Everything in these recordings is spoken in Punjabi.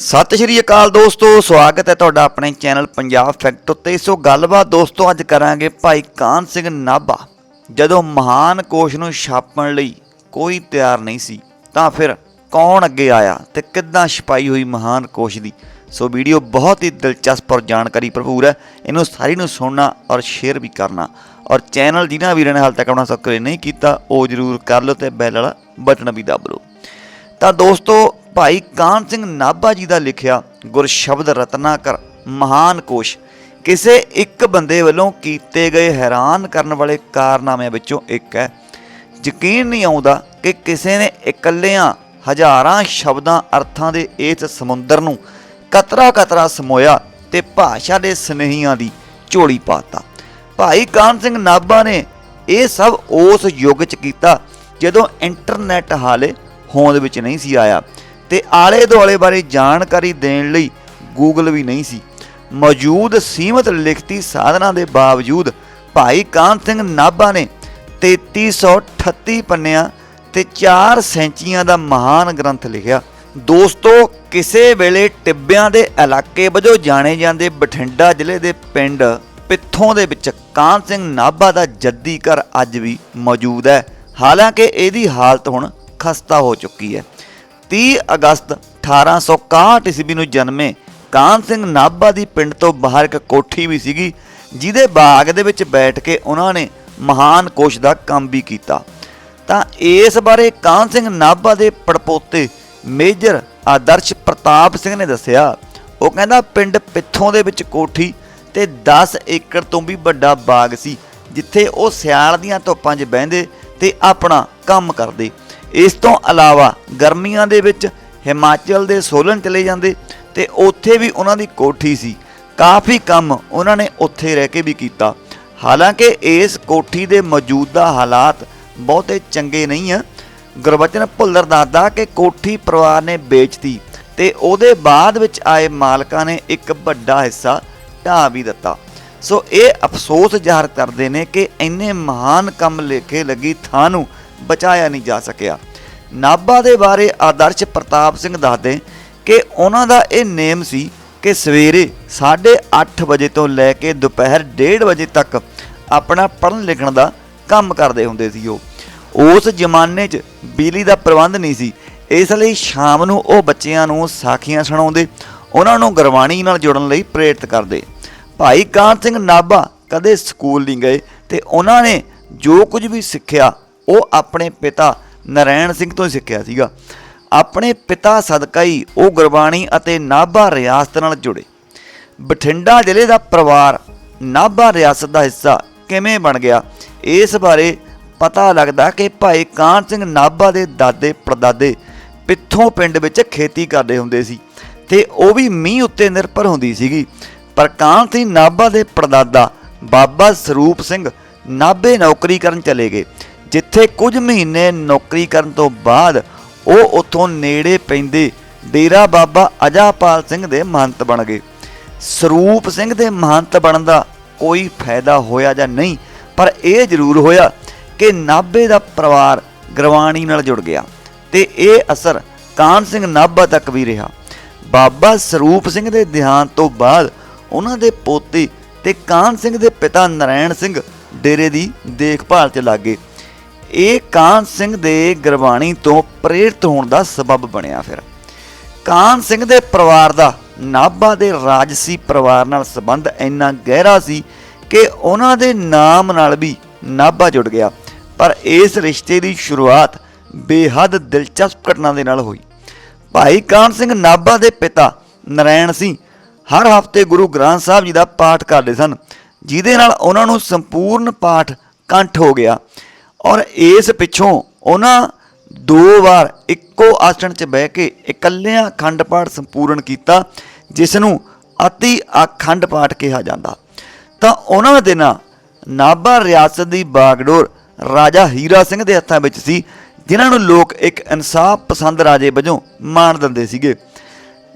ਸਤਿ ਸ਼੍ਰੀ ਅਕਾਲ ਦੋਸਤੋ, ਸਵਾਗਤ ਹੈ ਤੁਹਾਡਾ ਆਪਣੇ ਚੈਨਲ ਪੰਜਾਬ ਫੈਕਟ ਉੱਤੇ। ਸੋ ਗੱਲਬਾਤ ਦੋਸਤੋ, ਅੱਜ ਕਰਾਂਗੇ ਭਾਈ ਕਾਨ ਸਿੰਘ ਨਾਭਾ। ਜਦੋਂ ਮਹਾਨ ਕੋਸ਼ ਨੂੰ ਛਾਪਣ ਲਈ ਕੋਈ ਤਿਆਰ ਨਹੀਂ ਸੀ, ਤਾਂ ਫਿਰ ਕੌਣ ਅੱਗੇ ਆਇਆ ਤੇ ਕਿੱਦਾਂ ਛਪਾਈ ਹੋਈ ਮਹਾਨ ਕੋਸ਼ ਦੀ? ਸੋ ਵੀਡੀਓ ਬਹੁਤ ਹੀ ਦਿਲਚਸਪ ਔਰ ਜਾਣਕਾਰੀ ਭਰਪੂਰ ਹੈ। ਇਹਨੂੰ ਸਾਰੀ ਨੂੰ ਸੁਣਨਾ ਔਰ ਸ਼ੇਅਰ ਵੀ ਕਰਨਾ। ਔਰ ਚੈਨਲ ਜਿਨ੍ਹਾਂ ਵੀਰਾਂ ਨੇ ਹਾਲ ਤੱਕ ਆਪਣਾ ਸਬਸਕ੍ਰਾਈਬ ਨਹੀਂ ਕੀਤਾ, ਉਹ ਜਰੂਰ ਕਰ ਲਓ ਤੇ ਬੈਲ ਵਾਲਾ ਬਟਨ ਵੀ ਦਬ ਲਓ। ਤਾਂ ਦੋਸਤੋ ਭਾਈ ਕਾਨ ਸਿੰਘ ਨਾਭਾ ਜੀ ਦਾ ਲਿਖਿਆ ਗੁਰਸ਼ਬਦ ਰਤਨਾਕਰ, ਮਹਾਨ ਕੋਸ਼। ਕਿਸੇ ਇੱਕ ਬੰਦੇ ਵੱਲੋਂ ਕੀਤੇ ਗਏ ਹੈਰਾਨ ਕਰਨ ਵਾਲੇ ਕਾਰਨਾਮਿਆਂ ਵਿੱਚੋਂ ਇੱਕ ਹੈ। ਯਕੀਨ ਨਹੀਂ ਆਉਂਦਾ ਕਿ ਕਿਸੇ ਨੇ ਇਕੱਲਿਆਂ ਹਜ਼ਾਰਾਂ ਸ਼ਬਦਾਂ, ਅਰਥਾਂ ਦੇ ਇਸ ਸਮੁੰਦਰ ਨੂੰ ਕਤਰਾ ਕਤਰਾ ਸਮੋਇਆ ਤੇ ਭਾਸ਼ਾ ਦੇ ਸਨੇਹੀਆਂ ਦੀ ਝੋਲੀ ਪਾਤਾ। ਭਾਈ ਕਾਨ ਸਿੰਘ ਨਾਭਾ ਨੇ ਇਹ ਸਭ ਉਸ ਯੁੱਗ 'ਚ ਕੀਤਾ ਜਦੋਂ ਇੰਟਰਨੈਟ ਹਾਲੇ ਹੋਂਦ ਵਿੱਚ ਨਹੀਂ ਸੀ ਆਇਆ। ਤੇ ਆਲੇ ਦੁਆਲੇ ਬਾਰੇ ਜਾਣਕਾਰੀ ਦੇਣ ਲਈ ਗੂਗਲ ਵੀ ਨਹੀਂ ਸੀ। ਮੌਜੂਦ ਸੀਮਤ ਲਿਖਤੀ ਸਾਧਨਾਂ ਦੇ ਬਾਵਜੂਦ ਭਾਈ ਕਾਨ ਸਿੰਘ ਨਾਭਾ ਨੇ 3338 ਪੰਨਿਆਂ ਤੇ 4 ਸੈਂਚੀਆਂ ਦਾ ਮਹਾਨ ਗ੍ਰੰਥ ਲਿਖਿਆ। ਦੋਸਤੋ, ਕਿਸੇ ਵੇਲੇ ਟਿੱਬਿਆਂ ਦੇ ਇਲਾਕੇ ਵਜੋਂ ਜਾਣੇ ਜਾਂਦੇ ਬਠਿੰਡਾ ਜ਼ਿਲ੍ਹੇ ਦੇ ਪਿੰਡ ਪਿੱਥੋਂ ਦੇ ਵਿੱਚ ਕਾਨ ਸਿੰਘ ਨਾਭਾ ਦਾ ਜੱਦੀ ਘਰ ਅੱਜ ਵੀ ਮੌਜੂਦ ਹੈ। ਹਾਲਾਂਕਿ ਇਹਦੀ ਹਾਲਤ ਹੁਣ ਖਸਤਾ ਹੋ ਚੁੱਕੀ ਹੈ। 30 ਅਗਸਤ 1861 ਈਸਵੀ ਨੂੰ ਜਨਮੇ ਕਾਨ ਸਿੰਘ ਨਾਭਾ ਦੀ ਪਿੰਡ ਤੋਂ ਬਾਹਰ ਇੱਕ ਕੋਠੀ ਵੀ ਸੀਗੀ, ਜਿਹਦੇ ਬਾਗ ਦੇ ਵਿੱਚ ਬੈਠ ਕੇ ਉਹਨਾਂ ਨੇ ਮਹਾਨ ਕੋਸ਼ ਦਾ ਕੰਮ ਵੀ ਕੀਤਾ। ਤਾਂ ਇਸ ਬਾਰੇ ਕਾਨ ਸਿੰਘ ਨਾਭਾ ਦੇ ਪੜਪੋਤੇ ਮੇਜਰ ਆਦਰਸ਼ ਪ੍ਰਤਾਪ ਸਿੰਘ ਨੇ ਦੱਸਿਆ, ਉਹ ਕਹਿੰਦਾ, ਪਿੰਡ ਪਿੱਥੋਂ ਦੇ ਵਿੱਚ ਕੋਠੀ ਤੇ 10 ਏਕੜ ਤੋਂ ਵੀ ਵੱਡਾ ਬਾਗ ਸੀ, ਜਿੱਥੇ ਉਹ ਸਿਆਲ ਦੀਆਂ ਧੁੱਪਾਂ 'ਚ ਬਹਿੰਦੇ ਤੇ ਆਪਣਾ ਕੰਮ ਕਰਦੇ। ਇਸ ਤੋਂ ਇਲਾਵਾ ਗਰਮੀਆਂ ਦੇ ਵਿੱਚ ਹਿਮਾਚਲ ਦੇ ਸੋਲਨ ਚਲੇ ਜਾਂਦੇ ਤੇ ਉੱਥੇ ਵੀ ਉਹਨਾਂ ਦੀ ਕੋਠੀ ਸੀ। ਕਾਫੀ ਕੰਮ ਉਹਨਾਂ ਨੇ ਉੱਥੇ ਰਹਿ ਕੇ ਵੀ ਕੀਤਾ। ਹਾਲਾਂਕਿ ਇਸ ਕੋਠੀ ਦੇ ਮੌਜੂਦਾ ਹਾਲਾਤ ਬਹੁਤੇ ਚੰਗੇ ਨਹੀਂ ਆ। ਗੁਰਬਚਨ ਭੁੱਲਰ ਦੱਸਦਾ ਕਿ ਕੋਠੀ ਪਰਿਵਾਰ ਨੇ ਵੇਚਤੀ ਤੇ ਉਹਦੇ ਬਾਅਦ ਵਿੱਚ ਆਏ ਮਾਲਕਾਂ ਨੇ ਇੱਕ ਵੱਡਾ ਹਿੱਸਾ ਢਾਹ ਵੀ ਦਿੱਤਾ। ਸੋ ਇਹ ਅਫਸੋਸ ਜ਼ਾਹਰ ਕਰਦੇ ਨੇ ਕਿ ਇੰਨੇ ਮਹਾਨ ਕੰਮ ਲੇਖੇ ਲੱਗੀ ਥਾਂ ਨੂੰ ਬਚਾਇਆ ਨਹੀਂ ਜਾ ਸਕਿਆ। ਨਾਭਾ ਦੇ ਬਾਰੇ ਆਦਰਸ਼ ਪ੍ਰਤਾਪ ਸਿੰਘ ਦੱਸਦੇ ਕਿ ਉਹਨਾਂ ਦਾ ਇਹ ਨੇਮ ਸੀ ਕਿ ਸਵੇਰੇ 8:30 ਵਜੇ ਤੋਂ ਲੈ ਕੇ ਦੁਪਹਿਰ 1:30 ਵਜੇ ਤੱਕ ਆਪਣਾ ਪੜ੍ਹਨ ਲਿਖਣ ਦਾ ਕੰਮ ਕਰਦੇ ਹੁੰਦੇ ਸੀ ਉਹ। ਉਸ ਜ਼ਮਾਨੇ 'ਚ ਬਿਜਲੀ ਦਾ ਪ੍ਰਬੰਧ ਨਹੀਂ ਸੀ। ਇਸ ਲਈ ਸ਼ਾਮ ਨੂੰ ਉਹ ਬੱਚਿਆਂ ਨੂੰ ਸਾਖੀਆਂ ਸੁਣਾਉਂਦੇ, ਉਹਨਾਂ ਨੂੰ ਗੁਰਬਾਣੀ ਨਾਲ ਜੁੜਨ ਲਈ ਪ੍ਰੇਰਿਤ ਕਰਦੇ। ਭਾਈ ਕਾਨ ਸਿੰਘ ਨਾਭਾ ਕਦੇ ਸਕੂਲ ਨਹੀਂ ਗਏ ਤੇ ਉਹਨਾਂ ਨੇ ਜੋ ਕੁਝ ਵੀ ਸਿੱਖਿਆ ਉਹ ਆਪਣੇ ਪਿਤਾ ਨਰੈਣ ਸਿੰਘ ਤੋਂ ਹੀ ਸਿੱਖਿਆ ਸੀਗਾ। ਆਪਣੇ ਪਿਤਾ ਸਦਕਾ ਹੀ ਉਹ ਗੁਰਬਾਣੀ ਅਤੇ ਨਾਭਾ ਰਿਆਸਤ ਨਾਲ ਜੁੜੇ। ਬਠਿੰਡਾ ਜ਼ਿਲ੍ਹੇ ਦਾ ਪਰਿਵਾਰ ਨਾਭਾ ਰਿਆਸਤ ਦਾ ਹਿੱਸਾ ਕਿਵੇਂ ਬਣ ਗਿਆ, ਇਸ ਬਾਰੇ ਪਤਾ ਲੱਗਦਾ ਕਿ ਭਾਈ ਕਾਨ ਸਿੰਘ ਨਾਭਾ ਦੇ ਦਾਦੇ ਪੜਦਾਦੇ ਪਿੱਥੋਂ ਪਿੰਡ ਵਿੱਚ ਖੇਤੀ ਕਰਦੇ ਹੁੰਦੇ ਸੀ ਤੇ ਉਹ ਵੀ ਮੀਂਹ ਉੱਤੇ ਨਿਰਭਰ ਹੁੰਦੀ ਸੀਗੀ। ਪਰ ਕਾਨ ਸਿੰਘ ਨਾਭਾ ਦੇ ਪੜਦਾਦਾ ਬਾਬਾ ਸਰੂਪ ਸਿੰਘ ਨਾਭੇ ਨੌਕਰੀ ਕਰਨ ਚਲੇ ਗਏ। ਜਿੱਥੇ ਕੁਝ ਮਹੀਨੇ ਨੌਕਰੀ ਕਰਨ ਤੋਂ ਬਾਅਦ ਉਹ ਉੱਥੋਂ ਨੇੜੇ ਪੈਂਦੇ ਡੇਰਾ ਬਾਬਾ ਅਜਾਪਾਲ ਸਿੰਘ ਦੇ ਮਹੰਤ ਬਣ ਗਏ। ਸਰੂਪ ਸਿੰਘ ਦੇ ਮਹੰਤ ਬਣਨ ਦਾ ਕੋਈ ਫਾਇਦਾ ਹੋਇਆ ਜਾਂ ਨਹੀਂ, ਪਰ ਇਹ ਜ਼ਰੂਰ ਹੋਇਆ ਕਿ ਨਾਭੇ ਦਾ ਪਰਿਵਾਰ ਗੁਰਬਾਣੀ ਨਾਲ ਜੁੜ ਗਿਆ ਤੇ ਇਹ ਅਸਰ ਕਾਨ ਸਿੰਘ ਨਾਭਾ ਤੱਕ ਵੀ ਰਿਹਾ। ਬਾਬਾ ਸਰੂਪ ਸਿੰਘ ਦੇ ਦੇਹਾਂਤ ਤੋਂ ਬਾਅਦ ਉਹਨਾਂ ਦੇ ਪੋਤੇ ਤੇ ਕਾਨ ਸਿੰਘ ਦੇ ਪਿਤਾ ਨਰੈਣ ਸਿੰਘ ਡੇਰੇ ਦੀ ਦੇਖਭਾਲ 'ਚ ਲੱਗੇ ਇਹ ਕਾਨ ਸਿੰਘ ਦੇ ਗੁਰਬਾਣੀ ਤੋਂ ਪ੍ਰੇਰਿਤ ਹੋਣ ਦਾ ਸਬਬ ਬਣਿਆ ਫਿਰ। ਕਾਨ ਸਿੰਘ ਦੇ ਪਰਿਵਾਰ ਦਾ ਨਾਭਾ ਦੇ ਰਾਜਸੀ ਪਰਿਵਾਰ ਨਾਲ ਸੰਬੰਧ ਇੰਨਾ ਗਹਿਰਾ ਸੀ ਕਿ ਉਹਨਾਂ ਦੇ ਨਾਮ ਨਾਲ ਵੀ ਨਾਭਾ ਜੁੜ ਗਿਆ, ਪਰ ਇਸ ਰਿਸ਼ਤੇ ਦੀ ਸ਼ੁਰੂਆਤ ਬੇਹੱਦ ਦਿਲਚਸਪ ਘਟਨਾ ਦੇ ਨਾਲ ਹੋਈ। ਭਾਈ ਕਾਨ ਸਿੰਘ ਨਾਭਾ ਦੇ ਪਿਤਾ ਨਰੈਣ ਸਿੰਘ ਹਰ ਹਫ਼ਤੇ ਗੁਰੂ ਗ੍ਰੰਥ ਸਾਹਿਬ ਜੀ ਦਾ ਪਾਠ ਕਰਦੇ ਸਨ, ਜਿਹਦੇ ਨਾਲ ਉਹਨਾਂ ਨੂੰ ਸੰਪੂਰਨ ਪਾਠ ਕੰਠ ਹੋ ਗਿਆ। ਔਰ ਇਸ ਪਿੱਛੋਂ ਉਹਨਾਂ ਦੋ ਵਾਰ ਇੱਕੋ ਆਸਣ 'ਚ ਬਹਿ ਕੇ ਇਕੱਲਿਆਂ ਅਖੰਡ ਪਾਠ ਸੰਪੂਰਨ ਕੀਤਾ ਜਿਸ ਨੂੰ ਅਤੀ ਅਖੰਡ ਪਾਠ ਕਿਹਾ ਜਾਂਦਾ। ਤਾਂ ਉਹਨਾਂ ਦਿਨਾਂ ਨਾਭਾ ਰਿਆਸਤ ਦੀ ਬਾਗਡੋਰ ਰਾਜਾ ਹੀਰਾ ਸਿੰਘ ਦੇ ਹੱਥਾਂ ਵਿੱਚ ਸੀ, ਜਿਨ੍ਹਾਂ ਨੂੰ ਲੋਕ ਇੱਕ ਇਨਸਾਫ ਪਸੰਦ ਰਾਜੇ ਵਜੋਂ ਮਾਣ ਦਿੰਦੇ ਸੀਗੇ।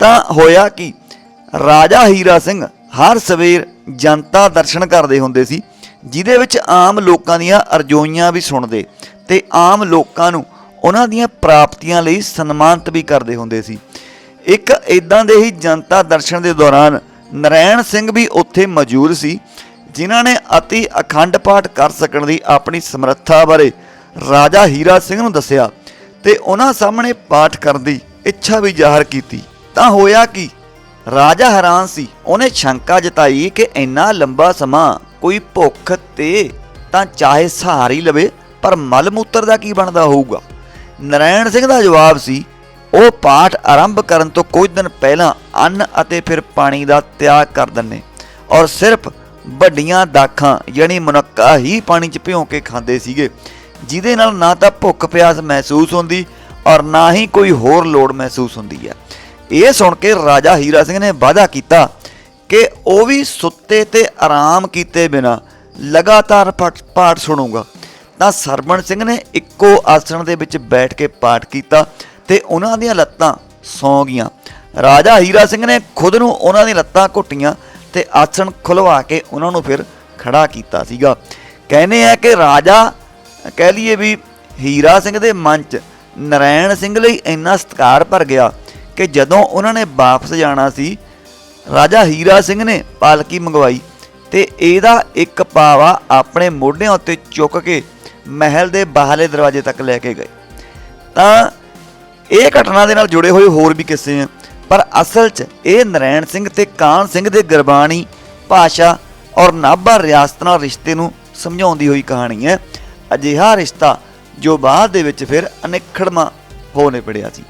ਤਾਂ ਹੋਇਆ ਕਿ, ਰਾਜਾ ਹੀਰਾ ਸਿੰਘ ਹਰ ਸਵੇਰ ਜਨਤਾ ਦਰਸ਼ਨ ਕਰਦੇ ਹੁੰਦੇ ਸੀ ਜਿਹਦੇ ਵਿੱਚ ਆਮ ਲੋਕਾਂ ਦੀਆਂ ਅਰਜ਼ੋਈਆਂ ਵੀ ਸੁਣਦੇ ਤੇ ਆਮ ਲੋਕਾਂ ਨੂੰ ਉਹਨਾਂ ਦੀਆਂ ਪ੍ਰਾਪਤੀਆਂ ਲਈ ਸਨਮਾਨਿਤ ਵੀ ਕਰਦੇ ਹੁੰਦੇ ਸੀ। ਇੱਕ ਇਦਾਂ ਦੇ ਹੀ ਜਨਤਾ ਦਰਸ਼ਨ ਦੇ ਦੌਰਾਨ ਨਰੈਣ ਸਿੰਘ ਵੀ ਉੱਥੇ ਮੌਜੂਦ ਸੀ, ਜਿਨ੍ਹਾਂ ਨੇ ਅਤੀ ਅਖੰਡ ਪਾਠ ਕਰ ਸਕਣ ਦੀ ਆਪਣੀ ਸਮਰੱਥਾ ਬਾਰੇ ਰਾਜਾ ਹੀਰਾ ਸਿੰਘ ਨੂੰ ਦੱਸਿਆ ਤੇ ਉਹਨਾਂ ਸਾਹਮਣੇ ਪਾਠ ਕਰਨ ਦੀ ਇੱਛਾ ਵੀ ਜ਼ਾਹਰ ਕੀਤੀ। ਤਾਂ ਹੋਇਆ ਕਿ? ਰਾਜਾ ਹੈਰਾਨ ਸੀ। ਉਹਨੇ ਸ਼ੰਕਾ ਜਤਾਈ ਕਿ ਇੰਨਾ ਲੰਬਾ ਸਮਾਂ ਕੋਈ ਭੁੱਖ ਤੇ ਤਾਂ ਚਾਹੇ ਸਹਾਰੀ ਲਵੇ, ਪਰ ਮਲ ਮੂਤਰ ਦਾ ਕੀ ਬਣਦਾ ਹੋਊਗਾ? ਨਰੈਣ ਸਿੰਘ ਦਾ ਜਵਾਬ ਸੀ, ਉਹ ਪਾਠ ਆਰੰਭ ਕਰਨ ਤੋਂ ਕੁਝ ਦਿਨ ਪਹਿਲਾਂ ਅੰਨ ਅਤੇ ਫਿਰ ਪਾਣੀ ਦਾ ਤਿਆਗ ਕਰ ਦਿੰਨੇ ਔਰ ਸਿਰਫ ਵੱਡੀਆਂ ਦਾਖਾਂ, ਯਾਨੀ ਮੁਨੱਕਾ ਹੀ ਪਾਣੀ 'ਚ ਭਿਉਂ ਕੇ ਖਾਂਦੇ ਸੀਗੇ, ਜਿਹਦੇ ਨਾਲ ਨਾ ਤਾਂ ਭੁੱਖ ਪਿਆਸ ਮਹਿਸੂਸ ਹੁੰਦੀ ਔਰ ਨਾ ਹੀ ਕੋਈ ਹੋਰ ਲੋੜ ਮਹਿਸੂਸ ਹੁੰਦੀ ਹੈ। ਇਹ ਸੁਣ ਕੇ ਰਾਜਾ ਹੀਰਾ ਸਿੰਘ ਨੇ ਵਾਅਦਾ ਕੀਤਾ ਕਿ ਉਹ ਵੀ ਸੁੱਤੇ ਤੇ ਆਰਾਮ ਕੀਤੇ ਬਿਨਾ ਲਗਾਤਾਰ ਪਾਠ ਪਾਠ ਸੁਣੂਗਾ। ਤਾਂ ਸਰਵਣ ਸਿੰਘ ਨੇ ਇੱਕੋ ਆਸਣ ਦੇ ਵਿੱਚ ਬੈਠ ਕੇ ਪਾਠ ਕੀਤਾ ਤੇ ਉਹਨਾਂ ਦੀਆਂ ਲੱਤਾਂ ਸੌਂ ਗਈਆਂ। ਰਾਜਾ ਹੀਰਾ ਸਿੰਘ ਨੇ ਖੁਦ ਨੂੰ ਉਹਨਾਂ ਦੀਆਂ ਲੱਤਾਂ ਘੁੱਟੀਆਂ ਤੇ ਆਸਣ ਖੁਲਵਾ ਕੇ ਉਹਨਾਂ ਨੂੰ ਫਿਰ ਖੜਾ ਕੀਤਾ ਸੀਗਾ। ਕਹਿੰਦੇ ਆ ਕਿ ਰਾਜਾ, ਕਹਿ ਲਈਏ ਵੀ ਹੀਰਾ ਸਿੰਘ ਦੇ ਮਨ 'ਚ ਨਰੈਣ ਸਿੰਘ ਲਈ ਇੰਨਾ ਸਤਿਕਾਰ ਭਰ ਗਿਆ ਕਿ ਜਦੋਂ ਉਹਨਾਂ ਨੇ ਵਾਪਸ ਜਾਣਾ ਸੀ ਰਾਜਾ ਹੀਰਾ ਸਿੰਘ ਨੇ ਪਾਲਕੀ ਮੰਗਵਾਈ ਤੇ ਇਹਦਾ ਇੱਕ ਪਾਵਾ ਆਪਣੇ ਮੋਢਿਆਂ ਉੱਤੇ ਚੁੱਕ ਕੇ ਮਹਿਲ ਦੇ ਬਾਹਰਲੇ ਦਰਵਾਜ਼ੇ ਤੱਕ ਲੈ ਕੇ ਗਏ। ਤਾਂ ਇਹ ਘਟਨਾ ਦੇ ਨਾਲ ਜੁੜੇ ਹੋਏ ਹੋਰ ਵੀ ਕਿੱਸੇ ਆ, ਪਰ ਅਸਲ 'ਚ ਇਹ ਨਰੈਣ ਸਿੰਘ ਤੇ ਕਾਨ ਸਿੰਘ ਦੇ ਗੁਰਬਾਣੀ, ਭਾਸ਼ਾ ਔਰ ਨਾਭਾ ਰਿਆਸਤ ਨਾਲ ਰਿਸ਼ਤੇ ਨੂੰ ਸਮਝਾਉਂਦੀ ਹੋਈ ਕਹਾਣੀ ਹੈ। ਅਜਿਹਾ ਰਿਸ਼ਤਾ ਜੋ ਬਾਅਦ ਦੇ ਵਿੱਚ ਫਿਰ ਅਨਿਖੜਮਾ ਹੋਣੇ ਪੜਿਆ ਸੀ।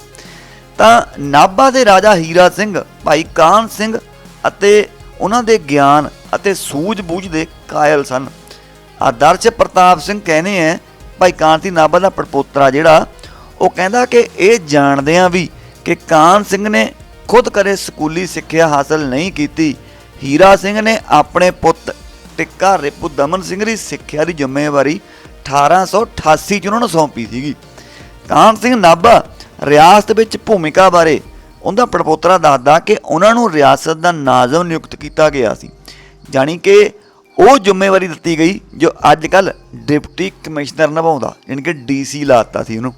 ਤਾਂ ਨਾਭਾ ਦੇ ਰਾਜਾ ਹੀਰਾ ਸਿੰਘ, ਭਾਈ ਕਾਨ ਸਿੰਘ ਅਤੇ ਉਹਨਾਂ ਦੇ ਗਿਆਨ ਅਤੇ ਸੂਝ-ਬੂਝ ਦੇ ਕਾਇਲ ਸਨ। ਆਦਰਸ਼ ਪ੍ਰਤਾਪ ਸਿੰਘ ਕਹਿੰਦੇ ਆ ਭਾਈ ਕਾਂਤੀ ਨਾਭਾ ਦਾ ਪੜਪੋਤਰਾ ਜਿਹੜਾ, ਉਹ ਕਹਿੰਦਾ ਕਿ ਇਹ ਜਾਣਦੇ ਆ ਵੀ ਕਿ ਕਾਨ ਸਿੰਘ ਨੇ ਖੁਦ ਕਰੇ ਸਕੂਲੀ ਸਿੱਖਿਆ ਹਾਸਲ ਨਹੀਂ ਕੀਤੀ। ਹੀਰਾ ਸਿੰਘ ਨੇ ਆਪਣੇ ਪੁੱਤ ਟਿੱਕਾ ਰਿਪੂ ਦਮਨ ਸਿੰਘ ਦੀ ਸਿੱਖਿਆ ਦੀ ਜ਼ਿੰਮੇਵਾਰੀ 1888 ਚ ਉਹਨਾਂ ਨੂੰ ਸੌਂਪੀ ਸੀਗੀ। ਕਾਨ ਸਿੰਘ ਨਾਭਾ ਰਿਆਸਤ ਵਿੱਚ ਭੂਮਿਕਾ ਬਾਰੇ ਉਹਦਾ ਪੜਪੋਤਰਾ ਦੱਸਦਾ ਕਿ ਉਹਨਾਂ ਨੂੰ ਰਿਆਸਤ ਦਾ ਨਾਜ਼ਮ ਨਿਯੁਕਤ ਕੀਤਾ ਗਿਆ ਸੀ। ਜਾਣੀ ਕਿ ਉਹ ਜ਼ਿੰਮੇਵਾਰੀ ਦਿੱਤੀ ਗਈ ਜੋ ਅੱਜ ਕੱਲ ਡਿਪਟੀ ਕਮਿਸ਼ਨਰ ਨਿਭਾਉਂਦਾ ਯਾਨੀ ਕਿ ਡੀਸੀ ਲਾਤਾ ਸੀ ਉਹਨੂੰ।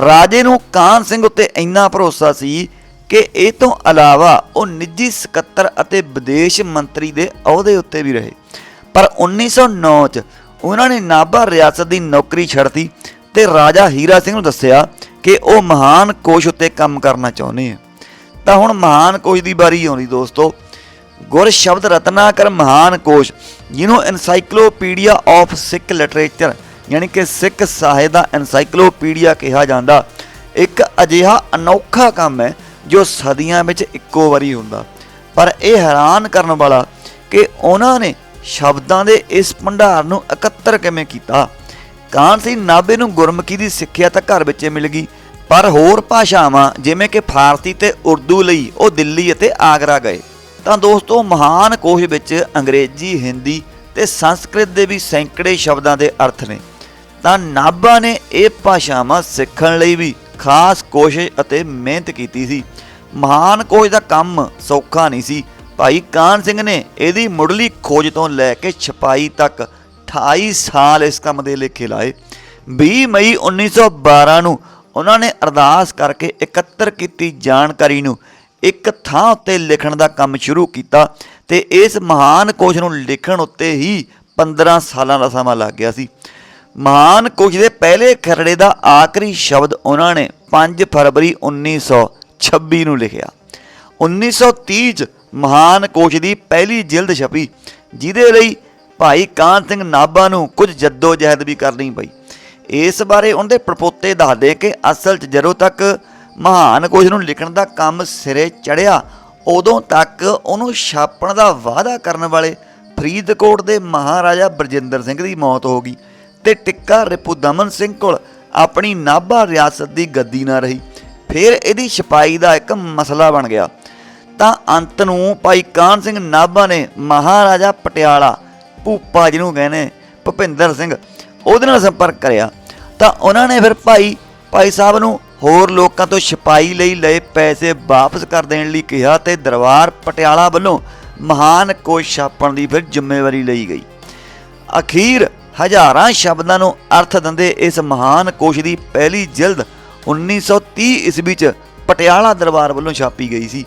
ਰਾਜੇ ਨੂੰ ਕਾਨ ਸਿੰਘ ਉੱਤੇ ਇੰਨਾ ਭਰੋਸਾ ਸੀ ਕਿ ਇਹ ਤੋਂ ਇਲਾਵਾ ਉਹ ਨਿੱਜੀ ਸਕੱਤਰ ਅਤੇ ਵਿਦੇਸ਼ ਮੰਤਰੀ ਦੇ ਅਹੁਦੇ ਉੱਤੇ ਵੀ ਰਹੇ। ਪਰ 1909 ਚ ਉਹਨਾਂ ਨੇ ਨਾਭਾ ਰਿਆਸਤ ਦੀ ਨੌਕਰੀ ਛੱਡਤੀ ਤੇ ਰਾਜਾ ਹੀਰਾ ਸਿੰਘ ਨੂੰ ਦੱਸਿਆ ਕਿ ਉਹ ਮਹਾਨ ਕੋਸ਼ ਉੱਤੇ ਕੰਮ ਕਰਨਾ ਚਾਹੁੰਦੇ ਆ। ਤਾਂ ਹੁਣ ਮਹਾਨ ਕੋਸ਼ ਦੀ ਵਾਰੀ ਆਉਂਦੀ ਦੋਸਤੋ। ਗੁਰ ਸ਼ਬਦ ਰਤਨਾਕਰ ਮਹਾਨ ਕੋਸ਼, ਜਿਹਨੂੰ ਐਨਸਾਈਕਲੋਪੀਡੀਆ ਆਫ ਸਿੱਖ ਲਿਟਰੇਚਰ ਯਾਨੀ ਕਿ ਸਿੱਖ ਸਾਹਿਤ ਦਾ ਐਨਸਾਈਕਲੋਪੀਡੀਆ ਕਿਹਾ ਜਾਂਦਾ, ਇੱਕ ਅਜਿਹਾ ਅਨੋਖਾ ਕੰਮ ਹੈ ਜੋ ਸਦੀਆਂ ਵਿੱਚ ਇੱਕੋ ਵਾਰੀ ਹੁੰਦਾ। ਪਰ ਇਹ ਹੈਰਾਨ ਕਰਨ ਵਾਲਾ ਕਿ ਉਹਨਾਂ ਨੇ ਸ਼ਬਦਾਂ ਦੇ ਇਸ ਭੰਡਾਰ ਨੂੰ ਇਕੱਤਰ ਕਿਵੇਂ ਕੀਤਾ? ਕਾਨ ਸਿੰਘ ਨਾਭੇ ਨੂੰ ਗੁਰਮੁਖੀ ਦੀ ਸਿੱਖਿਆ ਤਾਂ ਘਰ ਵਿੱਚ ਮਿਲ ਗਈ, ਪਰ ਹੋਰ ਭਾਸ਼ਾਵਾਂ, ਜਿਵੇਂ ਕਿ ਫਾਰਸੀ ਤੇ ਉਰਦੂ ਲਈ ਉਹ ਦਿੱਲੀ ਅਤੇ ਆਗਰਾ ਗਏ। ਤਾਂ ਦੋਸਤੋ, ਮਹਾਨ ਕੋਸ਼ ਵਿੱਚ ਅੰਗਰੇਜ਼ੀ, ਹਿੰਦੀ ਤੇ ਸੰਸਕ੍ਰਿਤ ਦੇ ਵੀ ਸੈਂਕੜੇ ਸ਼ਬਦਾਂ ਦੇ ਅਰਥ ਨੇ। ਤਾਂ ਨਾਭਾ ਨੇ ਇਹ ਭਾਸ਼ਾਵਾਂ ਸਿੱਖਣ ਲਈ ਵੀ ਖਾਸ ਕੋਸ਼ਿਸ਼ ਅਤੇ ਮਿਹਨਤ ਕੀਤੀ ਸੀ। ਮਹਾਨ ਕੋਸ਼ ਦਾ ਕੰਮ ਸੌਖਾ ਨਹੀਂ ਸੀ। ਭਾਈ ਕਾਨ ਸਿੰਘ ਨੇ ਇਹਦੀ ਮੁੱਢਲੀ ਖੋਜ ਤੋਂ ਲੈ ਕੇ ਛਪਾਈ ਤੱਕ 28 ਸਾਲ ਇਸ ਕੰਮ ਦੇ ਲੇਖੇ ਲਾਏ 20 ਮਈ 1912 ਨੂੰ ਉਹਨਾਂ ਨੇ ਅਰਦਾਸ ਕਰਕੇ ਇਕੱਤਰ ਕੀਤੀ ਜਾਣਕਾਰੀ ਨੂੰ। ਇੱਕ ਥਾਂ ਉੱਤੇ ਲਿਖਣ ਦਾ ਕੰਮ ਸ਼ੁਰੂ ਕੀਤਾ ਤੇ ਇਸ ਮਹਾਨ ਕੋਸ਼ ਨੂੰ ਲਿਖਣ ਉੱਤੇ ਹੀ 15 ਸਾਲਾਂ ਦਾ ਸਮਾਂ ਲੱਗ ਗਿਆ ਸੀ। ਮਹਾਨ ਕੋਸ਼ ਦੇ ਪਹਿਲੇ ਖਰੜੇ ਦਾ ਆਖਰੀ ਸ਼ਬਦ ਉਹਨਾਂ ਨੇ 5 ਫਰਵਰੀ 1926 ਨੂੰ ਲਿਖਿਆ। 1930 ਚ ਮਹਾਨ ਕੋਸ਼ ਦੀ ਪਹਿਲੀ ਜਿਲਦ ਛਪੀ, ਜਿਹਦੇ ਲਈ ਭਾਈ ਕਾਨ ਸਿੰਘ ਨਾਭਾ ਨੂੰ ਕੁਝ ਜੱਦੋ ਜਹਿਦ ਵੀ ਕਰਨੀ ਪਈ। ਇਸ ਬਾਰੇ ਉਹਦੇ ਪ੍ਰਪੋਤੇ ਦੱਸਦੇ ਕਿ ਅਸਲ 'ਚ ਜਦੋਂ ਤੱਕ ਮਹਾਨ ਕੋਸ਼ ਨੂੰ ਲਿਖਣ ਦਾ ਕੰਮ ਸਿਰੇ ਚੜਿਆ, ਉਦੋਂ ਤੱਕ ਉਹਨੂੰ ਛਾਪਣ ਦਾ ਵਾਅਦਾ ਕਰਨ ਵਾਲੇ ਫਰੀਦਕੋਟ ਦੇ ਮਹਾਰਾਜਾ ਬਰਜਿੰਦਰ ਸਿੰਘ ਦੀ ਮੌਤ ਹੋ ਗਈ ਤੇ ਟਿੱਕਾ ਰਿਪੂ ਦਮਨ ਸਿੰਘ ਕੋਲ ਆਪਣੀ ਨਾਭਾ ਰਿਆਸਤ ਦੀ ਗੱਦੀ ਨਾ ਰਹੀ। ਫਿਰ ਇਹਦੀ ਛਪਾਈ ਦਾ ਇੱਕ ਮਸਲਾ ਬਣ ਗਿਆ। ਤਾਂ ਅੰਤ ਨੂੰ ਭਾਈ ਕਾਨ ਸਿੰਘ ਨਾਭਾ ਨੇ ਮਹਾਰਾਜਾ ਪਟਿਆਲਾ ਭੂਪਾ ਜਿਹਨੂੰ ਕਹਿੰਦੇ ਭੁਪਿੰਦਰ ਸਿੰਘ, ਉਹਦੇ ਨਾਲ ਸੰਪਰਕ ਕਰਿਆ। ਤਾਂ ਉਹਨਾਂ ਨੇ ਫਿਰ ਭਾਈ ਭਾਈ ਸਾਹਿਬ ਨੂੰ ਹੋਰ ਲੋਕਾਂ ਤੋਂ ਛਪਾਈ ਲਈ ਲਏ ਪੈਸੇ ਵਾਪਸ ਕਰ ਦੇਣ ਲਈ ਕਿਹਾ ਤੇ ਦਰਬਾਰ ਪਟਿਆਲਾ ਵੱਲੋਂ ਮਹਾਨ ਕੋਸ਼ ਛਾਪਣ ਦੀ ਫਿਰ ਜ਼ਿੰਮੇਵਾਰੀ ਲਈ ਗਈ। ਅਖੀਰ ਹਜ਼ਾਰਾਂ ਸ਼ਬਦਾਂ ਨੂੰ ਅਰਥ ਦਿੰਦੇ ਇਸ ਮਹਾਨ ਕੋਸ਼ ਦੀ ਪਹਿਲੀ ਜਿਲਦ 1930 ਈਸਵੀ ਚ ਪਟਿਆਲਾ ਦਰਬਾਰ ਵੱਲੋਂ ਛਾਪੀ ਗਈ ਸੀ।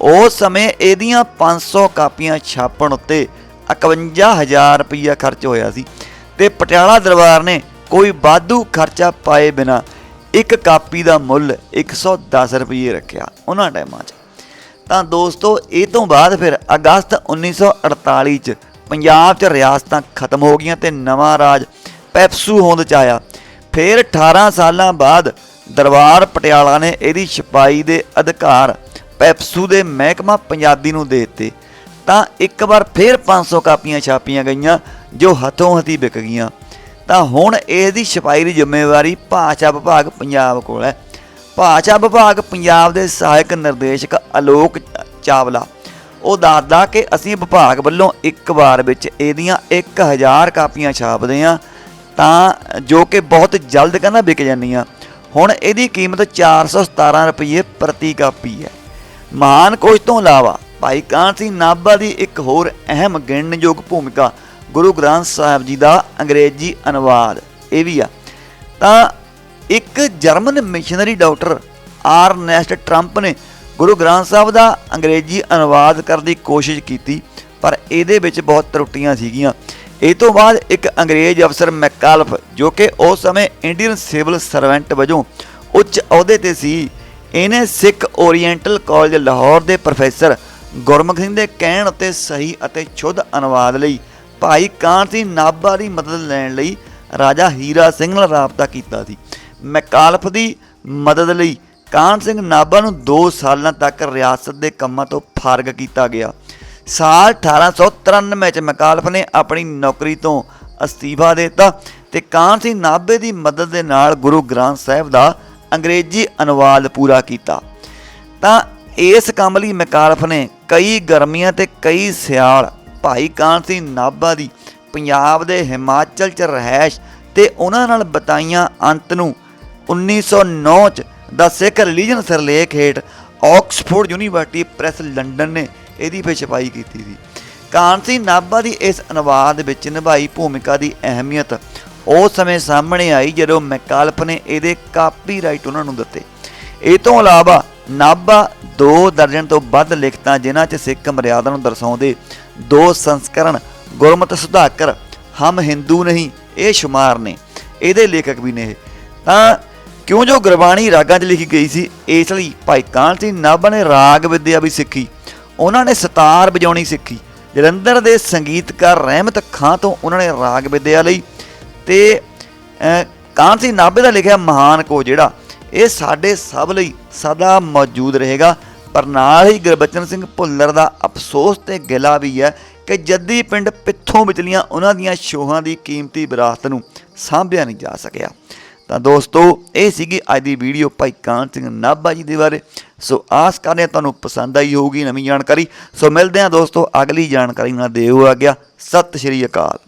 ਉਸ ਸਮੇਂ ਇਹਦੀਆਂ 500 ਕਾਪੀਆਂ ਛਾਪਣ ਉੱਤੇ 51000 ਰੁਪਈਆ ਖਰਚ ਹੋਇਆ ਸੀ ਤੇ ਪਟਿਆਲਾ ਦਰਬਾਰ ਨੇ ਕੋਈ ਵਾਧੂ ਖਰਚਾ ਪਾਏ ਬਿਨਾ ਇੱਕ ਕਾਪੀ ਦਾ ਮੁੱਲ 110 ਰੁਪਏ ਰੱਖਿਆ ਉਹਨਾਂ ਟਾਈਮਾਂ 'ਚ। ਤਾਂ ਦੋਸਤੋ, ਇਹ ਤੋਂ ਬਾਅਦ ਫਿਰ ਅਗਸਤ 1948 ਚ ਪੰਜਾਬ 'ਚ ਰਿਆਸਤਾਂ ਖਤਮ ਹੋ ਗਈਆਂ ਤੇ ਨਵਾਂ ਰਾਜ ਪੈਪਸੂ ਹੋਂਦ ਚ ਆਇਆ। ਫਿਰ 18 ਸਾਲਾਂ ਬਾਅਦ ਦਰਬਾਰ ਪਟਿਆਲਾ ਨੇ ਇਹਦੀ ਛਪਾਈ ਦੇ ਅਧਿਕਾਰ ਪੈਪਸੂ ਦੇ ਮਹਿਕਮਾ ਪੰਜਾਬੀ ਨੂੰ ਦੇ ਦਿੱਤੇ। ਤਾਂ ਇੱਕ ਵਾਰ ਫਿਰ 500 ਕਾਪੀਆਂ ਛਾਪੀਆਂ ਗਈਆਂ, ਜੋ ਹੱਥੋਂ ਹੱਥੀ ਵਿਕ ਗਈਆਂ। ਤਾਂ ਹੁਣ ਇਹਦੀ ਛਪਾਈ ਦੀ ਜ਼ਿੰਮੇਵਾਰੀ ਭਾਸ਼ਾ ਵਿਭਾਗ ਪੰਜਾਬ ਕੋਲ ਹੈ। ਭਾਸ਼ਾ ਵਿਭਾਗ ਪੰਜਾਬ ਦੇ ਸਹਾਇਕ ਨਿਰਦੇਸ਼ਕ ਅਲੋਕ ਚਾਵਲਾ। ਉਹ ਦੱਸਦਾ ਕਿ ਅਸੀਂ ਵਿਭਾਗ ਵੱਲੋਂ ਇੱਕ ਵਾਰ ਵਿੱਚ ਇਹਦੀਆਂ 1000 ਕਾਪੀਆਂ ਛਾਪਦੇ ਹਾਂ, ਤਾਂ ਜੋ ਕਿ ਬਹੁਤ ਜਲਦ ਕਹਿੰਦਾ ਵਿਕ ਜਾਂਦੀਆਂ। ਹੁਣ ਇਹਦੀ ਕੀਮਤ 417 ਰੁਪਏ ਪ੍ਰਤੀ ਕਾਪੀ ਹੈ। ਮਹਾਨ ਕੋਸ਼ ਤੋਂ ਇਲਾਵਾ ਭਾਈ ਕਾਹਨ ਸਿੰਘ ਨਾਭਾ ਦੀ ਇੱਕ ਹੋਰ ਅਹਿਮ ਗਿਣਨਯੋਗ ਭੂਮਿਕਾ ਗੁਰੂ ਗ੍ਰੰਥ ਸਾਹਿਬ ਜੀ ਦਾ ਅੰਗਰੇਜ਼ੀ ਅਨੁਵਾਦ, ਇਹ ਵੀ ਆ। ਤਾਂ ਇੱਕ German missionary doctor Ernst Trumpp ਨੇ ਗੁਰੂ ਗ੍ਰੰਥ ਸਾਹਿਬ ਦਾ ਅੰਗਰੇਜ਼ੀ ਅਨੁਵਾਦ ਕਰਨ ਦੀ ਕੋਸ਼ਿਸ਼ ਕੀਤੀ, ਪਰ ਇਹਦੇ ਵਿੱਚ ਬਹੁਤ ਤਰੁੱਟੀਆਂ ਸੀਗੀਆਂ। ਇਹ ਤੋਂ ਬਾਅਦ ਇੱਕ ਅੰਗਰੇਜ਼ ਅਫਸਰ ਮੈਕਾਲਫ ਜੋ ਕਿ ਉਸ ਸਮੇਂ ਇੰਡੀਅਨ ਸਿਵਲ ਸਰਵੈਂਟ ਵਜੋਂ ਉੱਚ ਅਹੁਦੇ ਤੇ ਸੀ, ਇਹਨੇ ਸਿੱਖ ਓਰੀਐਂਟਲ ਕਾਲਜ ਲਾਹੌਰ ਦੇ ਪ੍ਰੋਫੈਸਰ ਗੁਰਮੁਖ ਸਿੰਘ ਦੇ ਕਹਿਣ ਅਤੇ ਸਹੀ ਅਤੇ ਸ਼ੁੱਧ ਅਨੁਵਾਦ ਲਈ ਭਾਈ ਕਾਹਨ ਸਿੰਘ ਨਾਭਾ ਦੀ ਮਦਦ ਲੈਣ ਲਈ ਰਾਜਾ ਹੀਰਾ ਸਿੰਘ ਨਾਲ ਰਾਬਤਾ ਕੀਤਾ ਸੀ। ਮੈਕਾਲਫ ਦੀ ਮਦਦ ਲਈ ਕਾਨ ਸਿੰਘ ਨਾਭਾ ਨੂੰ 2 ਸਾਲਾਂ ਤੱਕ ਰਿਆਸਤ ਦੇ ਕੰਮਾਂ ਤੋਂ ਫਾਰਗ ਕੀਤਾ ਗਿਆ। ਸਾਲ 1893 ਚ ਮੈਕਾਲਫ ਨੇ ਆਪਣੀ ਨੌਕਰੀ ਤੋਂ ਅਸਤੀਫਾ ਦੇ ਦਿੱਤਾ ਤੇ ਕਾਹਨ ਸਿੰਘ ਨਾਭੇ ਦੀ ਮਦਦ ਦੇ ਨਾਲ ਗੁਰੂ ਗ੍ਰੰਥ ਸਾਹਿਬ ਦਾ ਅੰਗਰੇਜ਼ੀ ਅਨੁਵਾਦ ਪੂਰਾ ਕੀਤਾ। ਤਾਂ ਇਸ ਕੰਮ ਲਈ ਮਕਾਲਫ ਨੇ ਕਈ ਗਰਮੀਆਂ ਤੇ ਕਈ ਸਿਆਲ, ਭਾਈ ਕਾਨ ਸਿੰਘ ਨਾਭਾ ਦੀ, ਪੰਜਾਬ ਦੇ ਹਿਮਾਚਲ ਚ ਰਹਿਸ਼ ਤੇ ਉਹਨਾਂ ਨਾਲ ਬਤਾਈਆਂ ਅੰਤ ਨੂੰ 1909 ਚ ਦਾ ਸਿੱਖ ਰਿਲੀਜਨ ਸਰਲੇਖ ਹੇਠ ਆਕਸਫੋਰਡ ਯੂਨੀਵਰਸਿਟੀ ਪ੍ਰੈਸ ਲੰਡਨ ਨੇ ਇਹਦੀ ਫੇ ਛਪਾਈ ਕੀਤੀ ਸੀ। ਕਾਨ ਸਿੰਘ ਨਾਭਾ ਦੀ ਇਸ ਅਨੁਵਾਦ ਵਿੱਚ ਨਿਭਾਈ ਭੂਮਿਕਾ ਦੀ ਅਹਿਮੀਅਤ ਉਸ ਸਮੇਂ ਸਾਹਮਣੇ ਆਈ ਜਦੋਂ ਮੈਕਾਲਪ ਨੇ ਇਹਦੇ ਕਾਪੀਰਾਈਟ ਉਹਨਾਂ ਨੂੰ ਦਿੱਤੇ। ਇਹ ਤੋਂ ਇਲਾਵਾ ਨਾਭਾ ਦੋ ਦਰਜਨ ਤੋਂ ਵੱਧ ਲਿਖਤਾਂ ਜਿਨ੍ਹਾਂ 'ਚ ਸਿੱਖ ਮਰਿਆਦਾ ਨੂੰ ਦਰਸਾਉਂਦੇ ਦੋ ਸੰਸਕਰਣ ਗੁਰਮਤਿ ਸੁਧਾਕਰ ਹਮ ਹਿੰਦੂ ਨਹੀਂ ਇਹ ਸ਼ੁਮਾਰ ਨੇ ਇਹਦੇ ਲੇਖਕ ਵੀ ਨੇ ਇਹ। ਤਾਂ ਕਿਉਂ ਜੋ ਗੁਰਬਾਣੀ ਰਾਗਾਂ 'ਚ ਲਿਖੀ ਗਈ ਸੀ ਇਸ ਲਈ ਭਾਈ ਕਾਹਨ ਸਿੰਘ ਨਾਭਾ ਨੇ ਰਾਗ ਵਿਦਿਆ ਵੀ ਸਿੱਖੀ ਉਹਨਾਂ ਨੇ ਸਿਤਾਰ ਵਜਾਉਣੀ ਸਿੱਖੀ ਜਲੰਧਰ ਦੇ ਸੰਗੀਤਕਾਰ ਰਹਿਮਤ ਖਾਂ ਤੋਂ ਉਹਨਾਂ ਨੇ ਰਾਗ ਵਿਦਿਆ ਲਈ ਤੇ ਅਹ, ਸਿੰਘ ਨਾਭੇ ਦਾ ਲਿਖਿਆ ਮਹਾਨ ਕੋ ਜਿਹੜਾ ਇਹ ਸਾਡੇ ਸਭ ਲਈ ਸਦਾ ਮੌਜੂਦ ਰਹੇਗਾ। ਪਰ ਨਾਲ ਹੀ ਗੁਰਬਚਨ ਸਿੰਘ ਭੁੱਲਰ ਦਾ ਅਫਸੋਸ ਤੇ ਗਿਲਾ ਵੀ ਹੈ ਕਿ ਜੱਦੀ ਪਿੰਡ ਪਿੱਥੋਂ ਵਿਚਲੀਆਂ ਉਹਨਾਂ ਦੀਆਂ ਸ਼ੋਹਾਂ ਦੀ ਕੀਮਤੀ ਵਿਰਾਸਤ ਨੂੰ ਸਾਂਭਿਆ ਨਹੀਂ ਜਾ ਸਕਿਆ। ਤਾਂ ਦੋਸਤੋ, ਇਹ ਸੀਗੀ ਅੱਜ ਦੀ ਵੀਡੀਓ ਭਾਈ ਕਾਨ ਸਿੰਘ ਨਾਭਾ ਜੀ ਦੇ ਬਾਰੇ। ਸੋ ਆਸ ਕਰਦੇ ਹਾਂ ਤੁਹਾਨੂੰ ਪਸੰਦ ਆਈ ਹੋਊਗੀ ਨਵੀਂ ਜਾਣਕਾਰੀ। ਸੋ ਮਿਲਦੇ ਹਾਂ ਦੋਸਤੋ, ਅਗਲੀ ਜਾਣਕਾਰੀ ਨਾਲ ਦਿਓ ਆ ਗਿਆ। ਸਤਿ ਸ਼੍ਰੀ ਅਕਾਲ।